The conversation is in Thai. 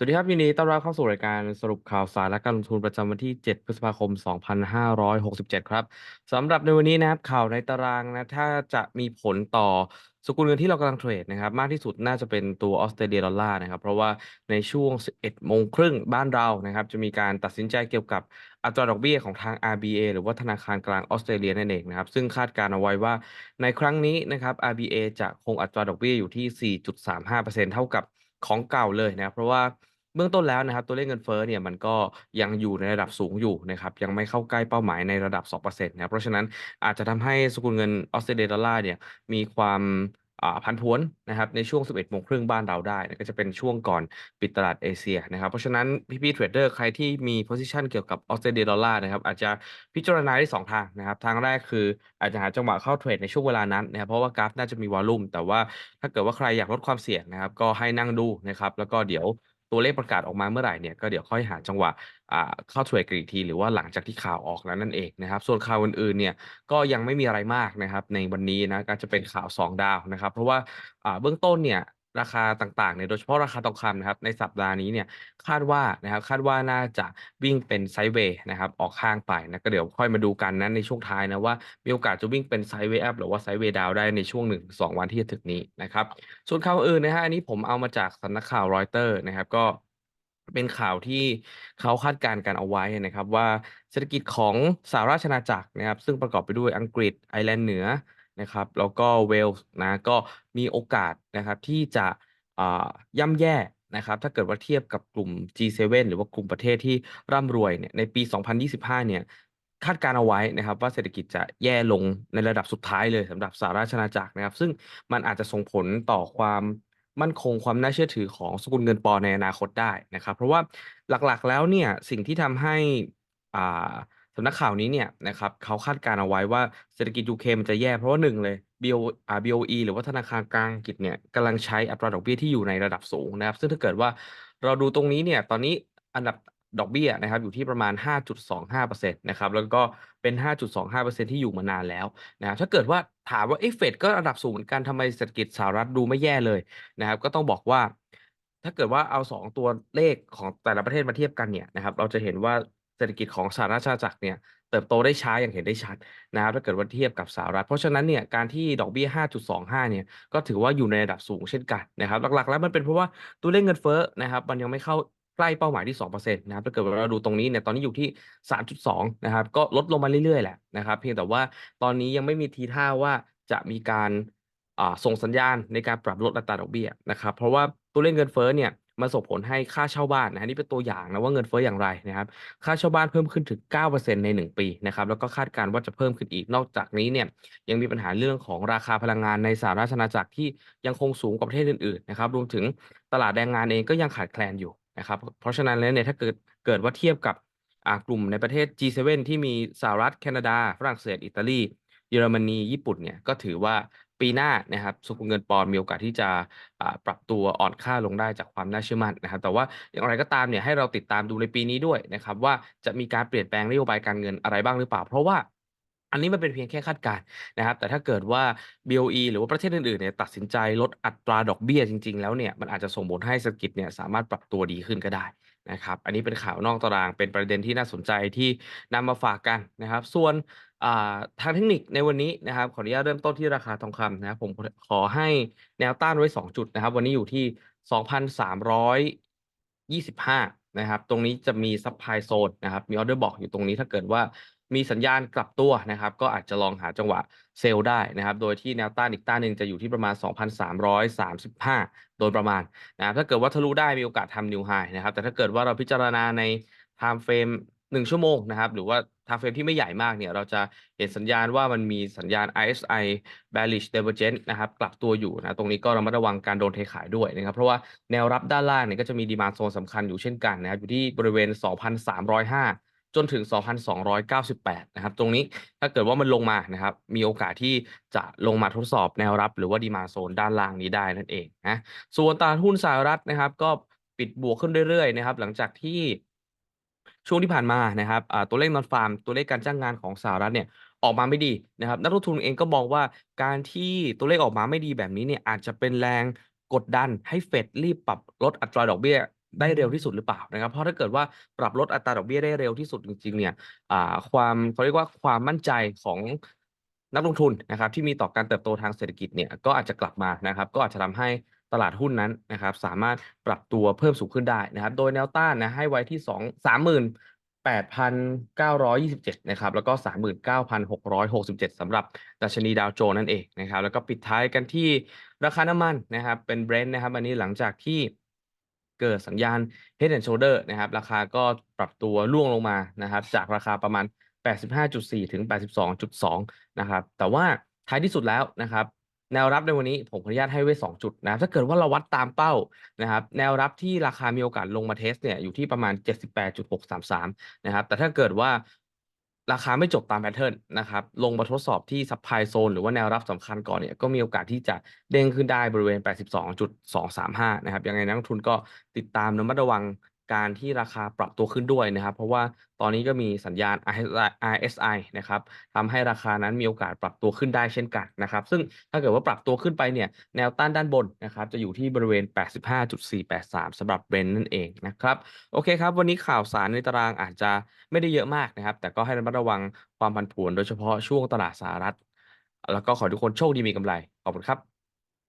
สวัสดีครับ ยินดีต้อนรับเข้าสู่รายการสรุปข่าวสารและการลงทุนประจำวันที่ 7 พฤษภาคม 2567 ครับสำหรับในวันนี้นะครับข่าวในตารางนะถ้าจะมีผลต่อสกุลเงินที่เรากำลังเทรดนะครับมากที่สุดน่าจะเป็นตัวออสเตรเลียดอลลาร์นะครับเพราะว่าในช่วง 11 โมงครึ่งบ้านเรานะครับจะมีการตัดสินใจเกี่ยวกับอัตราดอกเบี้ยของทาง RBA หรือว่าธนาคารกลางออสเตรเลียนั่นเองนะครับซึ่งคาดการณ์เอาไว้ว่าในครั้งนี้นะครับ RBA จะคงอัตราดอกเบี้ยอยู่ที่ 4.35%เท่ากับ ของเก่าเลยนะครับ เพราะว่าเบื้องต้นแล้วนะครับ ตัวเลขเงินเฟ้อเนี่ยมันก็ยังอยู่ในระดับสูงอยู่นะครับ ยังไม่เข้าใกล้เป้าหมายในระดับ 2%นะครับ เพราะฉะนั้นอาจจะทำให้สกุลเงินออสเตรเลียดอลลาร์เนี่ยมีความ ผันผวนนะครับในช่วง 11โมงครึ่งบ้านเราได้นะก็จะเป็นช่วงก่อนปิดตลาดเอเชียนะครับเพราะฉะนั้นพี่ๆเทรดเดอร์ใครที่มี position เกี่ยวกับออสเตรเลียดอลลาร์นะครับอาจจะพิจารณาได้สองทางนะครับทางแรกคืออาจจะหาจังหวะเข้าเทรดในช่วงเวลานั้นนะครับเพราะว่ากราฟน่าจะมีวอลลุ่มแต่ว่าถ้าเกิดว่าใครอยากลดความเสี่ยงนะครับก็ให้นั่งดูนะครับแล้วก็เดี๋ยว ตัวเลขประกาศออกมาเมื่อไหร่เนี่ยก็เดี๋ยวค่อยหาจังหวะเข้าเทรดกันอีกที หรือว่าหลังจากที่ข่าวออกแล้วนั่นเองนะครับ ส่วนข่าวอื่นๆเนี่ยก็ยังไม่มีอะไรมากนะครับในวันนี้นะก็จะเป็นข่าว 2 ดาวนะครับ เพราะว่าเบื้องต้นเนี่ย ราคาต่างๆเนี่ยโดยเฉพาะราคาทองคำนะครับในสัปดาห์นี้เนี่ยคาดว่านะครับคาดว่าน่าจะวิ่งเป็นไซด์เวย์นะครับออกข้างไปนะก็เดี๋ยวค่อยมาดูกันนะในช่วงท้ายนะว่ามีโอกาสจะวิ่งเป็นไซด์เวย์อัพหรือว่าไซด์เวย์ดาวได้ในช่วง 1-2 วันที่จะถึงนี้นะครับส่วนข่าวอื่นนะฮะอันนี้ผมเอามาจากสำนักข่าวรอยเตอร์นะครับก็เป็นข่าวที่เขาคาดการณ์กันเอาไว้นะครับว่าเศรษฐกิจของสหราชอาณาจักรนะครับซึ่งประกอบไปด้วยอังกฤษไอร์แลนด์เหนือ นะครับ แล้วก็เวลส์นะก็มีโอกาสนะครับที่จะย่ำแย่นะครับ ถ้าเกิดว่าเทียบกับกลุ่ม G7 หรือว่ากลุ่มประเทศที่ร่ำรวยเนี่ยในปี 2025 เนี่ยคาดการณ์เอาไว้นะครับว่าเศรษฐกิจจะแย่ลงในระดับสุดท้ายเลยสำหรับสหราชอาณาจักรนะครับ ซึ่งมันอาจจะส่งผลต่อความมั่นคงความน่าเชื่อถือของสกุลเงินปอนในอนาคตได้นะครับ เพราะว่าหลักๆแล้วเนี่ยสิ่งที่ทำให้อ่า สำนักข่าวนี้เนี่ยนะครับเขาคาดการณ์เอาไว้ว่าเศรษฐกิจ UK มันจะแย่เพราะว่าหนึ่งเลย BO อ่า BOE หรือว่าธนาคารกลางอังกฤษเนี่ยกำลังใช้อัตราดอกเบี้ยที่อยู่ในระดับสูงนะครับ ซึ่งถ้าเกิดว่าเราดูตรงนี้เนี่ยตอนนี้อันดับดอกเบี้ยนะครับอยู่ที่ประมาณ 5.25%นะครับแล้วก็เป็น 5.25%ที่อยู่มานานแล้วนะครับถ้าเกิดว่าถามว่าเอเฟดก็ระดับสูงเหมือนกันทำไมเศรษฐกิจสหรัฐดูไม่แย่เลยนะครับก็ต้องบอกว่าถ้าเกิดว่าเอา 2 ตัวเลขของแต่ละประเทศมาเทียบกันเนี่ยนะครับเราจะเห็นว่า เศรษฐกิจของสหราชอาณาจักรเนี่ยเติบโตได้ช้าอย่างเห็นได้ชัดนะครับถ้าเกิดว่าเทียบกับสหรัฐ เพราะฉะนั้นเนี่ยการที่ดอกเบี้ย 5.25 เนี่ยก็ถือว่าอยู่ในระดับสูงเช่นกันนะครับหลักๆ แล้วมันเป็นเพราะว่าตัวเลขเงินเฟ้อนะครับมันยังไม่เข้าใกล้เป้าหมายที่2%นะครับถ้าเกิดว่าเราดูตรงนี้เนี่ยตอนนี้อยู่ที่ 3.2 นะครับ ก็ลดลงมาเรื่อยๆแหละนะครับ เพียงแต่ว่าตอนนี้ยังไม่มีทีท่าว่าจะมีการส่งสัญญาณในการปรับลดอัตราดอกเบี้ยนะครับ เพราะว่าตัวเลขเงินเฟ้อเนี่ย มันส่งผลให้ค่าเช่าบ้านนะฮะนี่เป็นตัวอย่างนะว่าเงินเฟ้ออย่างไรนะครับ ค่าเช่าบ้านเพิ่มขึ้นถึง 9%ใน 1 ปีนะครับ แล้วก็คาดการณ์ว่าจะเพิ่มขึ้นอีก นอกจากนี้เนี่ยยังมีปัญหาเรื่องของราคาพลังงานในสหราชอาณาจักรที่ยังคงสูงกว่าประเทศอื่นๆนะครับ รวมถึงตลาดแรงงานเองก็ยังขาดแคลนอยู่นะครับ เพราะฉะนั้นแล้วเนี่ยถ้าเกิดเกิดว่าเทียบกับกลุ่มในประเทศ G7 ที่มีสหรัฐแคนาดา ฝรั่งเศส อิตาลี เยอรมนีญี่ปุ่นเนี่ยก็ถือว่าปีหน้านะครับสกุลเงินปอนด์มีโอกาสที่จะปรับตัวอ่อนค่าลงได้จากความน่าเชื่อมั่นนะครับ แต่ว่าอย่างไรก็ตามเนี่ยให้เราติดตามดูในปีนี้ด้วยนะครับ ว่าจะมีการเปลี่ยนแปลงนโยบายการเงินอะไรบ้างหรือเปล่า เพราะว่าอันนี้มันเป็นเพียงแค่คาดการณ์นะครับ แต่ถ้าเกิดว่า BOE หรือว่าประเทศอื่นๆเนี่ยตัดสินใจลดอัตราดอกเบี้ยจริง ๆ แล้วเนี่ยมันอาจจะส่งผลให้เศรษฐกิจเนี่ยสามารถปรับตัวดีขึ้นก็ได้นะครับ อันนี้เป็นข่าวนอกตารางเป็นประเด็นที่น่าสนใจที่นำมาฝากกันนะครับ ส่วน อ่าทางเทคนิคในวันนี้นะครับขออนุญาตเริ่มต้นที่ราคาทองคำนะครับผมขอให้แนวต้านไว้ 2 จุดนะครับ วันนี้อยู่ที่ 2,325 นะครับ ตรงนี้จะมีซัพพลายโซนนะครับ มีออเดอร์บอกอยู่ตรงนี้ถ้าเกิดว่ามีสัญญาณกลับตัวนะครับ ก็อาจจะลองหาจังหวะเซลล์ได้นะครับ โดยที่แนวต้านอีกต้านหนึ่งจะอยู่ที่ประมาณ 2,335 โดยประมาณนะครับถ้าเกิดว่าทะลุได้มีโอกาสทำนิวไฮนะครับ แต่ถ้าเกิดว่าเราพิจารณาในไทม์เฟรม time frame 1ชั่วโมงนะครับ หรือว่า time frame ที่ไม่ใหญ่มากเนี่ย เราจะเห็นสัญญาณว่ามันมีสัญญาณ RSI bearish divergence นะครับ กลับตัวอยู่นะ ตรงนี้ก็ระมัดระวังการโดนเทขายด้วยนะครับ เพราะว่าแนวรับด้านล่างเนี่ยก็จะมีดีมาโซนสำคัญอยู่เช่นกันนะครับ อยู่ที่บริเวณ 2,305จนถึง 2,298 นะครับ ตรงนี้ถ้าเกิดว่ามันลงมานะครับ มีโอกาสที่จะลงมาทดสอบแนวรับ หรือว่าดีมาโซนด้านล่างนี้ได้นั่นเองนะ ส่วนตลาดหุ้นสหรัฐนะครับ ก็ปิดบวกขึ้นเรื่อยๆนะครับ หลังจากที่ ช่วงที่ผ่านมานะครับตัวเลขนอนฟาร์มตัวเลขการจ้างงานของสหรัฐเนี่ยออกมาไม่ดีนะครับนักลงทุนเองก็มองว่าการที่ตัวเลขออกมาไม่ดีแบบนี้เนี่ยอาจจะเป็นแรงกดดันให้เฟดรีบปรับลดอัตราดอกเบี้ยได้เร็วที่สุดหรือเปล่านะครับ เพราะถ้าเกิดว่าปรับลดอัตราดอกเบี้ยได้เร็วที่สุดจริงๆเนี่ยความเขาเรียกว่าความมั่นใจของนักลงทุนนะครับที่มีต่อการเติบโตทางเศรษฐกิจเนี่ยก็อาจจะกลับมานะครับ ก็อาจจะทำให้ ตลาดหุ้นนั้นนะครับ สามารถปรับตัวเพิ่มสูงขึ้นได้นะครับ โดยแนวต้านนะให้ไว้ที่ 2 38,927 นะครับ แล้วก็ 39,667 สำหรับดัชนีดาวโจนส์นั่นเองนะครับ แล้วก็ปิดท้ายกันที่ราคาน้ำมันนะครับ เป็น Brent นะครับ อันนี้หลังจากที่เกิดสัญญาณ Head and Shoulder นะครับ ราคาก็ปรับตัวร่วงลงมานะครับ จากราคาประมาณ 85.4 ถึง 82.2 นะครับ แต่ว่าท้ายที่สุดแล้วนะครับ แนวรับในวันนี้ผมขออนุญาตให้ไว้ 2 จุดนะครับถ้าเกิดว่าเราวัดตามเป้านะครับแนวรับที่ราคามีโอกาสลงมาเทสเนี่ยอยู่ที่ประมาณ 78.633 นะครับ แต่ถ้าเกิดว่าราคาไม่จบตามแพตเทิร์นนะครับ ลงมาทดสอบที่ Supply Zone หรือว่าแนวรับสำคัญก่อนเนี่ย ก็มีโอกาสที่จะเด้งขึ้นได้บริเวณ 82.235 นะครับ ยังไงนักทุนก็ติดตามระมัดระวัง การที่ราคาปรับตัวขึ้นด้วยนะครับ เพราะว่าตอนนี้ก็มีสัญญาณ RSI นะครับทำให้ราคานั้นมีโอกาสปรับตัวขึ้นได้เช่นกันนะครับ ซึ่งถ้าเกิดว่าปรับตัวขึ้นไปเนี่ยแนวต้านด้านบนนะครับ จะอยู่ที่บริเวณ 85.483สำหรับ Brent นั่นเองนะครับ โอเคครับ วันนี้ข่าวสารในตารางอาจจะไม่ได้เยอะมากนะครับ แต่ก็ให้ระมัดระวังความผันผวนโดยเฉพาะช่วงตลาดสหรัฐ แล้วก็ขอทุกคนโชคดีมีกำไร ขอบคุณครับ